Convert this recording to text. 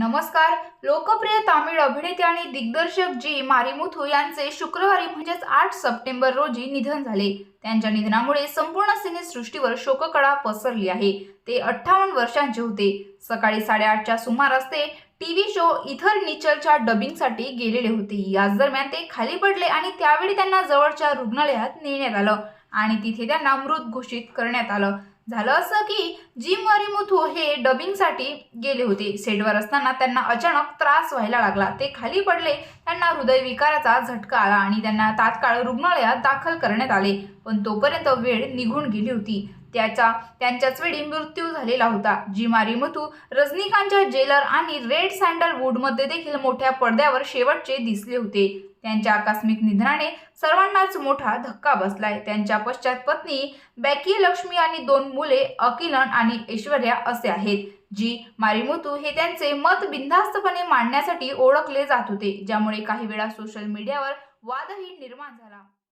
नमस्कार. लोकप्रिय तामिळ अभिनेते आणि दिग्दर्शक जी मारिमुथू यांचे शुक्रवारी म्हणजेच आठ सप्टेंबर रोजी निधन झाले. त्यांच्या निधनामुळे संपूर्ण सिनेसृष्टीवर शोककळा पसरली आहे. ते अठ्ठावन्न वर्षांचे होते. सकाळी साडेआठच्या सुमारास ते टीव्ही शो इथर निचलच्या डबिंगसाठी गेलेले होते. याच दरम्यान ते खाली पडले आणि त्यावेळी त्यांना जवळच्या रुग्णालयात नेण्यात आलं आणि तिथे त्यांना मृत घोषित करण्यात आलं. झालं असं की जिम मरिमुथू हे डबिंगसाठी गेले होते. सेटवर असताना त्यांना अचानक त्रास व्हायला लागला. ते खाली पडले. त्यांना हृदयविकाराचा झटका आला आणि त्यांना तात्काळ रुग्णालयात दाखल करण्यात आले. पण तोपर्यंत वेळ निघून गेली होती. त्याचा त्यांच्याच वेळी मृत्यू झालेला होता. जी मथू रजनीकांतच्या जेलर आणि रेड सँडलवूडमध्ये देखील मोठ्या पडद्यावर शेवटचे दिसले होते. त्यांच्या आकस्मिक निधनाने सर्वांनाच मोठा धक्का बसलाय. त्यांच्या पश्चात पत्नी बॅकी लक्ष्मी आणि दोन मुले अकिलन आणि ऐश्वर्या असे आहेत. जी मारिमुतू हे त्यांचे मत बिनधास्तपणे मांडण्यासाठी ओळखले जात होते ज्यामुळे काही वेळा सोशल मीडियावर वादही निर्माण झाला.